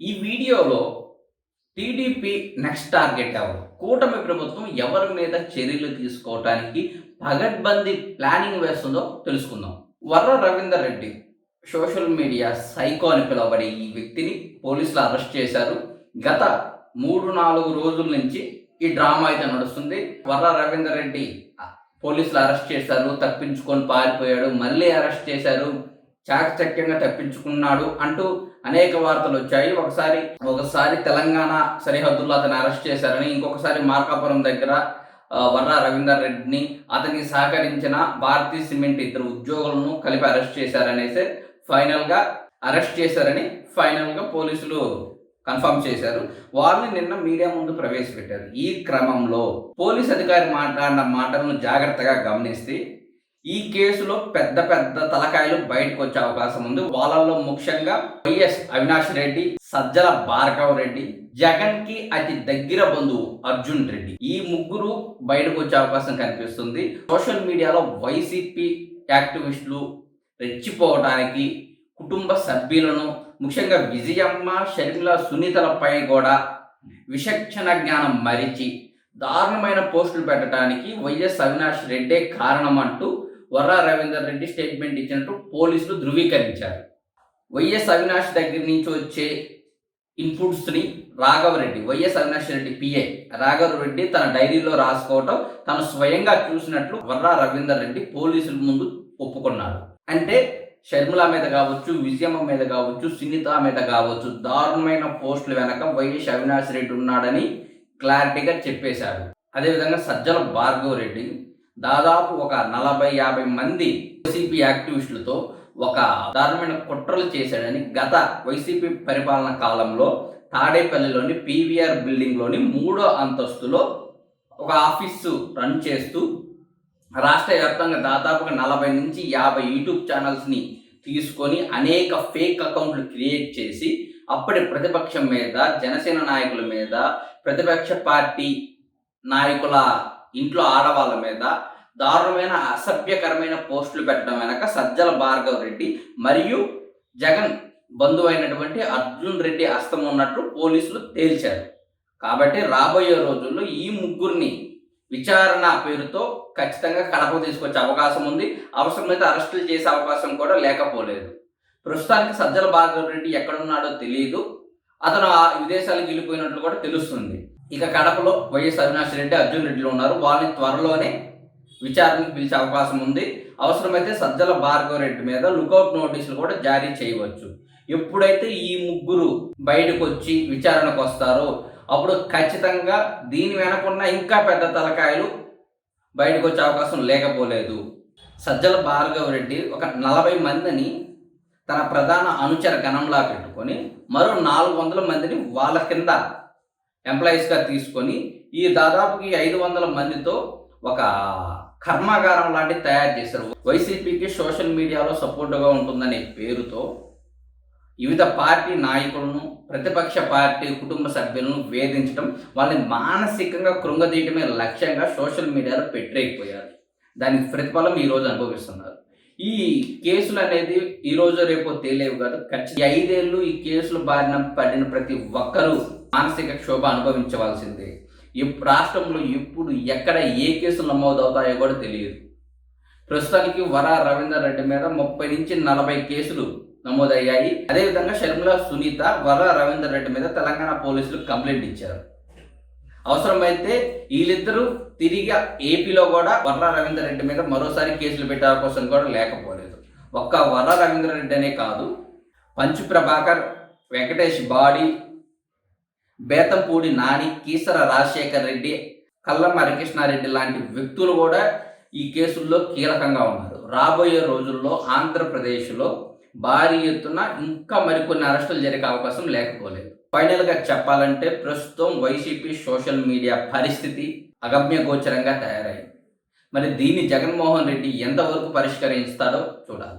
ఈ వీడియోలో TDP next target ఎవరు? కూటమి ప్రభుత్వం ఎవరి మీద చర్యలు తీసుకోవటానికి పగడ్బందీ ప్లానింగ్ వేస్తుందో తెలుసుకుందాం. Varra Ravinder Reddy social media psycho అని పిలువబడే ఈ వ్యక్తిని పోలీసులు అరెస్ట్ చేశారు. గత మూడు నాలుగు రోజుల నుంచి ఈ డ్రామా అయితే నడుస్తుంది. వర్ర రవీందర్ రెడ్డి పోలీసులు అరెస్ట్ చేశారు తప్పించుకొని పారిపోయాడు మళ్ళీ అరెస్ట్ చేశారు. చాకచక్యంగా తప్పించుకున్నాడు అంటూ అనేక వార్తలు వచ్చాయి. ఒకసారి ఒకసారి తెలంగాణ సరిహద్దుల్లో అతను అరెస్ట్ చేశారని ఇంకొకసారి మార్కాపురం దగ్గర వర్రా రవీందర్ రెడ్డిని అతనికి సహకరించిన భారతీయ సిమెంట్ ఇద్దరు ఉద్యోగులను కలిపి అరెస్ట్ చేశారనేసి ఫైనల్గా అరెస్ట్ చేశారని ఫైనల్గా పోలీసులు కన్ఫర్మ్ చేశారు. వాళ్ళని నిన్న మీడియా ముందు ప్రవేశపెట్టారు. ఈ క్రమంలో పోలీస్ అధికారి మాట్లాడిన మాటలను జాగ్రత్తగా గమనిస్తే ఈ కేసులో పెద్ద పెద్ద తలకాయలు బయటకు వచ్చే అవకాశం ఉంది. వాళ్ళల్లో ముఖ్యంగా వైఎస్ అవినాష్ రెడ్డి సజ్జల భార్గవ రెడ్డి జగన్కి అతి దగ్గర బంధువు అర్జున్ రెడ్డి. ఈ ముగ్గురు బయటకు వచ్చే అవకాశం కనిపిస్తుంది. సోషల్ మీడియాలో వైసీపీ యాక్టివిస్టులు రెచ్చిపోవడానికి కుటుంబ సభ్యులను ముఖ్యంగా విజయమ్మ షర్మిల సునీతలపై కూడా విచక్షణ జ్ఞానం మరిచి దారుణమైన పోస్టులు పెట్టడానికి వైఎస్ అవినాష్ రెడ్డే కారణం అంటూ వర్రా రవీందర్ రెడ్డి స్టేట్మెంట్ ఇచ్చినట్టు పోలీసులు ధృవీకరించారు. వైఎస్ అవినాష్ దగ్గర నుంచి వచ్చే ఇన్పుట్స్ని రాఘవరెడ్డి వైఎస్ అవినాష్ రెడ్డి పిఏ రాఘవరెడ్డి తన డైరీలో రాసుకోవటం తను స్వయంగా చూసినట్లు వర్రా రవీందర్ రెడ్డి పోలీసుల ముందు ఒప్పుకున్నాడు అంటే షర్మిల మీద కావచ్చు విజయమ్మ మీద కావచ్చు సునీత మీద కావచ్చు దారుణమైన పోస్టుల వెనక వైఎస్ అవినాష్ రెడ్డి ఉన్నాడని క్లారిటీగా చెప్పేశాడు అదేవిధంగా సజ్జల భార్గవ రెడ్డి దాదాపు ఒక నలభై యాభై మంది వైసీపీ యాక్టివిస్టులతో ఒక దారుణమైన కుట్రలు చేశాడని గత వైసీపీ పరిపాలన కాలంలో తాడేపల్లిలోని పీవీఆర్ బిల్డింగ్లోని మూడో అంతస్తులో ఒక ఆఫీసు రన్ చేస్తూ రాష్ట్ర వ్యాప్తంగా దాదాపుగా నలభై నుంచి యాభై యూట్యూబ్ ఛానల్స్ని తీసుకొని అనేక ఫేక్ అకౌంట్లు క్రియేట్ చేసి అప్పటి ప్రతిపక్షం మీద జనసేన నాయకుల మీద ప్రతిపక్ష పార్టీ నాయకుల ఇంట్లో ఆడవాళ్ళ మీద దారుణమైన అసభ్యకరమైన పోస్టులు పెట్టడం వెనక సజ్జల భార్గవ్ రెడ్డి మరియు జగన్ బంధువు అయినటువంటి అర్జున్ రెడ్డి హస్తం ఉన్నట్టు పోలీసులు తేల్చారు. కాబట్టి రాబోయే రోజుల్లో ఈ ముగ్గురిని విచారణ పేరుతో ఖచ్చితంగా కడప తీసుకొచ్చే అవకాశం ఉంది. అవసరమైతే అరెస్టులు చేసే అవకాశం కూడా లేకపోలేదు. ప్రస్తుతానికి సజ్జల భార్గవ్ రెడ్డి ఎక్కడున్నాడో తెలియదు అతను ఆ విదేశాలకు వెళ్ళిపోయినట్లు కూడా తెలుస్తుంది. ఇక కడపలో వైఎస్ అవినాష్ రెడ్డి అర్జున్ రెడ్డిలో ఉన్నారు. వాళ్ళని త్వరలోనే విచారణకు పిలిచే అవకాశం ఉంది. అవసరమైతే సజ్జల భార్గవ రెడ్డి మీద లుకౌట్ నోటీసులు కూడా జారీ చేయవచ్చు. ఎప్పుడైతే ఈ ముగ్గురు బయటకు వచ్చి విచారణకు వస్తారో అప్పుడు ఖచ్చితంగా దీని వెనకున్న ఇంకా పెద్ద తలకాయలు బయటకు వచ్చే అవకాశం లేకపోలేదు. సజ్జల భార్గవ రెడ్డి ఒక నలభై మందిని తన ప్రధాన అనుచర గణంలా పెట్టుకొని మరో నాలుగు వందల మందిని వాళ్ళ కింద ఎంప్లాయీస్గా తీసుకొని ఈ దాదాపుకి ఐదు వందల మందితో ఒక కర్మాగారం లాంటిది తయారు చేశారు. వైసీపీకి సోషల్ మీడియాలో సపోర్టుగా ఉంటుందనే పేరుతో వివిధ పార్టీ నాయకులను ప్రతిపక్ష పార్టీ కుటుంబ సభ్యులను వేధించడం వాళ్ళని మానసికంగా కృంగదీయటమే లక్ష్యంగా సోషల్ మీడియాలో పెట్టరేకపోయారు దానికి ప్రతిఫలం ఈరోజు అనుభవిస్తున్నారు. ఈ కేసులు అనేది ఈ రోజు రేపు తేలేవు కాదు. ఖచ్చితంగా ఐదేళ్ళు ఈ కేసులు బారిన పడిన ప్రతి ఒక్కరూ మానసిక క్షోభ అనుభవించవలసిందే. ఇప్పుడు రాష్ట్రంలో ఎప్పుడు ఎక్కడ ఏ కేసులు నమోదవుతాయో కూడా తెలియదు. ప్రస్తుతానికి వరా రవీందర్ రెడ్డి మీద ముప్పై నుంచి నలభై కేసులు నమోదయ్యాయి. అదేవిధంగా షర్మిల సునీత వర రవీందర్ రెడ్డి మీద తెలంగాణ పోలీసులు కంప్లైంట్ ఇచ్చారు. అవసరమైతే వీళ్ళిద్దరూ తిరిగి ఏపీలో కూడా వర్ర రవీందర్ రెడ్డి మీద మరోసారి కేసులు పెట్టే కోసం కూడా లేకపోలేదు. ఒక్క వర్ర రవీందర్ రెడ్డి అనే కాదు. పంచు ప్రభాకర్ వెంకటేష్ బాడీ బేతంపూడి నాని కీసర రాజశేఖర్ రెడ్డి కల్లం హరికృష్ణారెడ్డి లాంటి వ్యక్తులు కూడా ఈ కేసుల్లో కీలకంగా ఉన్నారు. రాబోయే రోజుల్లో ఆంధ్రప్రదేశ్లో భారీ ఎత్తున ఇంకా మరికొన్ని అరెస్టులు జరిగే అవకాశం లేకపోలేదు. ఫైనల్గా చెప్పాలంటే ప్రస్తుతం వైసీపీ సోషల్ మీడియా పరిస్థితి అగమ్య గోచరంగా తయారైంది. మరి దీన్ని జగన్మోహన్ రెడ్డి ఎంతవరకు పరిష్కరిస్తాడో చూడాలి.